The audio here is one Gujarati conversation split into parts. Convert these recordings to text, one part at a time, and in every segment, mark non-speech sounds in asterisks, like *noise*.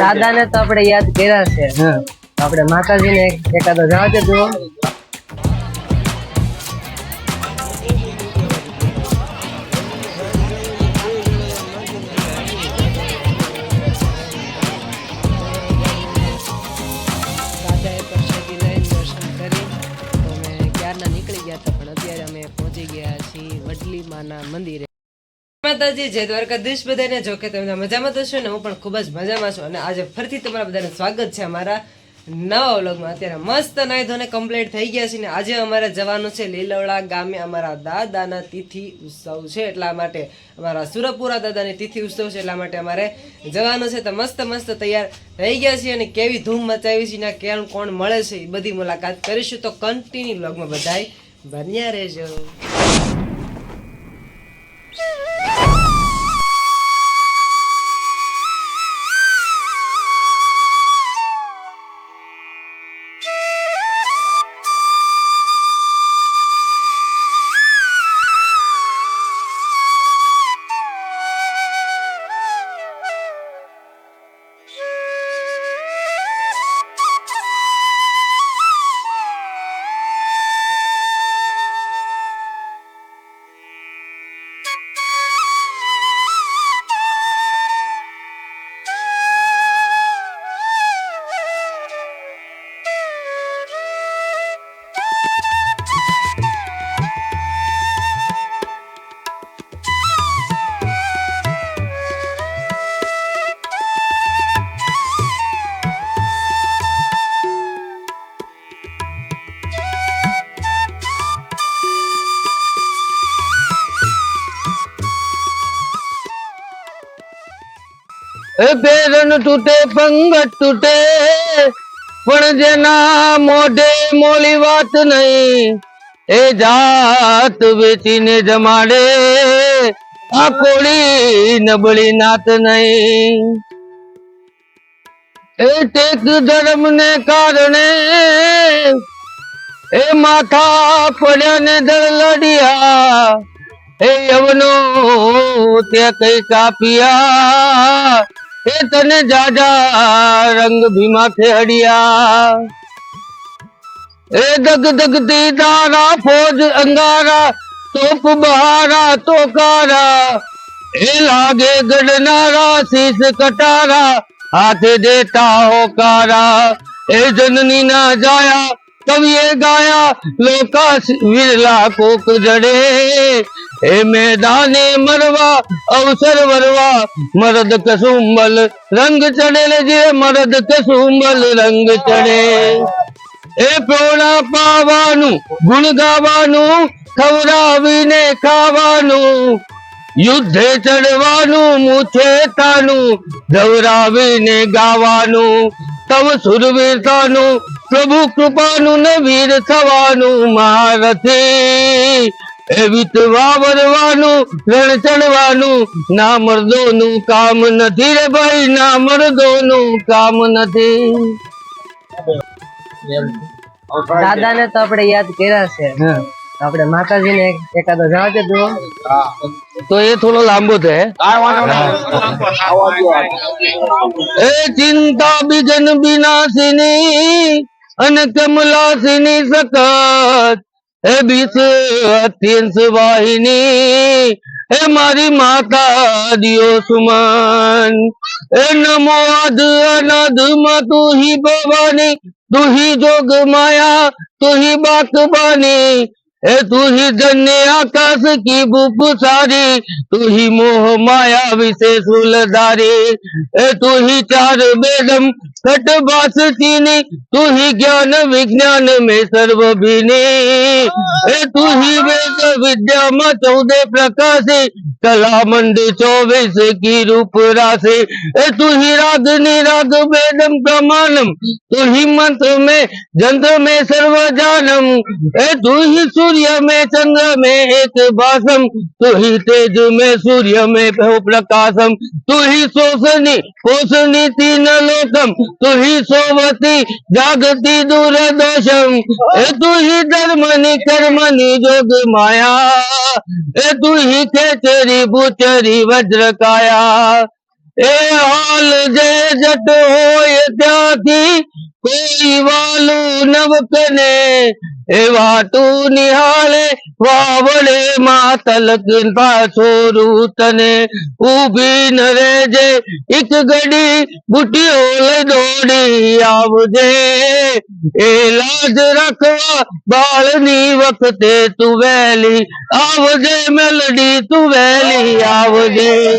દાદા ને તો આપણે યાદ કર્યા છે. આપડે આપણે માતાજી ને એકાદો જવા. દે માતાજી, જય દ્વારકાધીશ બધાને. જો કે તમે મજામાં તો છો ને, હું પણ ખૂબ જ મજામાં છું. અને આજે ફરીથી તમારા બધાને સ્વાગત છે અમારા નવા વ્લોગમાં. અત્યારે મસ્ત નાઈ ધોને કમ્પ્લીટ થઈ ગયા છે ને, આજે અમારે જવાનું છે લીલવડા ગામે અમારા દાદાના તિથિ ઉત્સવ છે. એટલા માટે અમારા સુરપુરા દાદાની તિથિ ઉત્સવ છે, એટલા માટે અમારે જવાનું છે. તો મસ્ત મસ્ત તૈયાર થઈ ગયા છીએ અને કેવી ધૂમ મચાવી છે, ને કેમ કોણ મળે છે, એ બધી મુલાકાત કરીશું. તો કન્ટિન્યુ વ્લોગમાં બધાય બન્યા રહેજો. પેરણ તૂટે, પંગત તૂટે. પણ જેના મોઢે મોલી વાત નહીં, એ જાત વેચીને જમાડે. આ કોળી નબળી નાત નહીં. એ ટેક ધર્મ ને કારણે એ માથા પડ્યા ને લડિયા. એ યવનો તે કઈ કાપિયા એ તને જાજા રંગ ભીમા ખેડિયા એ દગ દગતી તારા ફોજ અંગારા તોપ બહારા તોકારા એ લાગે ગડનારા શીશ કટારા હાથે દેતા હોકારા એ જનની ના જાયા કવિએ ગાયા લોકા વિરલા કોક જડે એ મેદાને મરવા, અવસર વરવા, મરદ કસુંબલ રંગ ચડેલ જે મરદ કસુંબલ રંગ ચડે. એ પ્રોણા પાવાનું, ગુણ ગાવાનું, ખવડાવીને ખાવાનું, યુદ્ધે ચડવાનું, મૂછે તાનું, ધવરાવીને ગાવાનું, તવ સુરવીરતાનું, પ્રભુ કૃપાનું ને વીર થવાનું મહારથી એ વિતવા વરવાનું રણ ચડવાનું ના મર્દોનું કામ નથી રે ભાઈ ના મર્દોનું કામ નથી. દાદા ને તો આપણે યાદ કર્યા છે. આપણે માતાજી ને એકાદો જવા દે તો એ થોડો લાંબો છે એ ચિંતા બીજન વિનાશિની અને કમલાસિની સખત વાહિની એ મારી માતા દિયો સુમન. એ નમો અધ અનધમાં તું હી ભવાની તું હી જોગ માયા તું હી બાકબાની ए, तू ही धन्य आकाश की भूप सारी तू ही मोह माया विशेष फूलधारी। ए, तू ही चार वेदम, कट बास चीनी, तू ही ज्ञान विज्ञान में सर्व भीनी ए, तू ही वेद विद्या में चौदह प्रकाशी, कला मंद चौबीस की रूप राशि। ए, तू ही राग निराग वेदम प्रमाणम, तू ही मंत्र में, जंत्र में सर्व जानम ए, तू ही सूर्य में चंद्र में एक बासम, तू ही तेज में सूर्य में हो प्रकाशम। तू ही शोषणी, पोषणी तीन लोकम, तू ही सोमती जागती दूरदर्शम ए तू ही धर्मनी, कर्मनी जोग माया। ए तू ही खेचरी बुचरी वज्र काया। ए हाल जय जट हो ये त्यागी, कोई वालू नवकने એ વાટું નિહાળે, વાવડે માં તલકતા છોરું તને. ઊભી ન રેજે એક ઘડી બુટીઓ દોડી આવજે. એ લાજ રાખવા બાળની વખતે તું વહેલી આવજે, મેલડી તું વહેલી આવજે.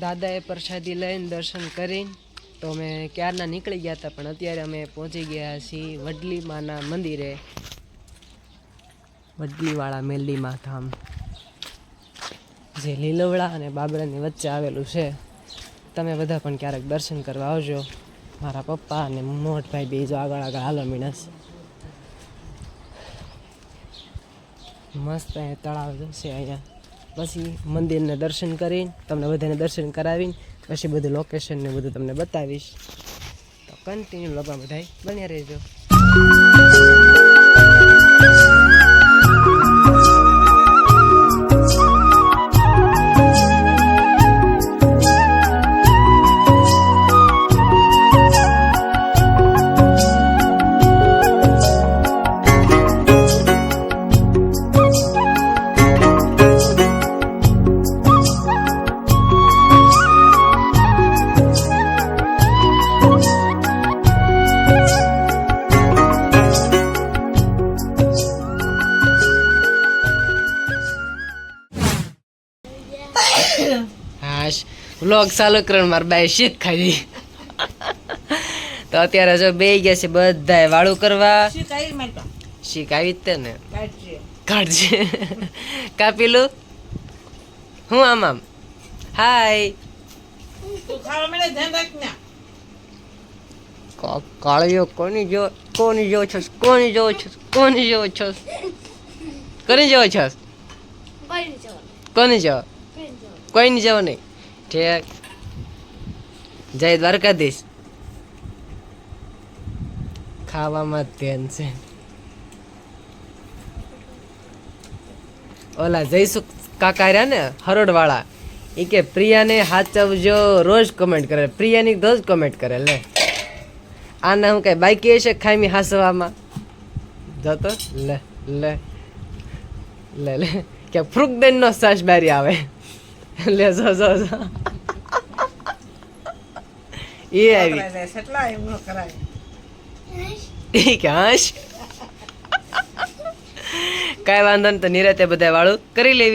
દાદાએ પ્રસાદી લઈને દર્શન કરીને તો અમે ક્યારના નીકળી ગયા હતા, પણ અત્યારે અમે પહોંચી ગયા છીએ વડલી માના મંદિરે. વડલીવાળા મેલીમાં ધામ. જે લીલવડા અને બાબરાની વચ્ચે આવેલું છે. તમે બધા પણ ક્યારેક દર્શન કરવા આવજો. મારા પપ્પા અને મોટભાઈ બે જો આગળ આગળ હાલો મીણસ. મસ્ત અહીંયા તળાવ જશે અહીંયા. પછી મંદિરને દર્શન કરીને તમને બધાને દર્શન કરાવીને પછી બધું લોકેશન ને બધું તમને બતાવીશ. તો કન્ટિન્યુ લોકો બધા બન્યા રહેજો. વ્લોગ ચાલુ માર મારા બાઈ શીખ ખાઈ તો અત્યારે જો બે ગયા છે બધાય વાળું કરવા. શીખ આવી જ તે ને. કાઢજે. કાપીલું હું આમ આમ. હાય. કાળીઓ કોની જો કોની જો છો? કોની જો છો? કોની જો છો? કોની જો છો? કોની જો? કોઈ નહીં. જવા નહીં. ઠીક. જય દ્વારકાધીશ. ખાવામાં ધ્યાન છે. ઓલા જયસુખ કાકા રહ્યા ને હરોડવાળા એ કે પ્રિયાને હાચવજો, રોજ કમેન્ટ કરે. પ્રિયાની રોજ કમેન્ટ કરે લે. આના હું કઈ બાઈકી હશે ખામી હાસવામાં? જતો, લે લે લે લે. કે ફ્રુકદેન નો સાસ બારી આવે. *laughs* લે જો જો જો. એ આવી. એ કે હાશ કાંઈ વાંધો નહીં તો નિરાતે બધા વાળું કરી લેવી.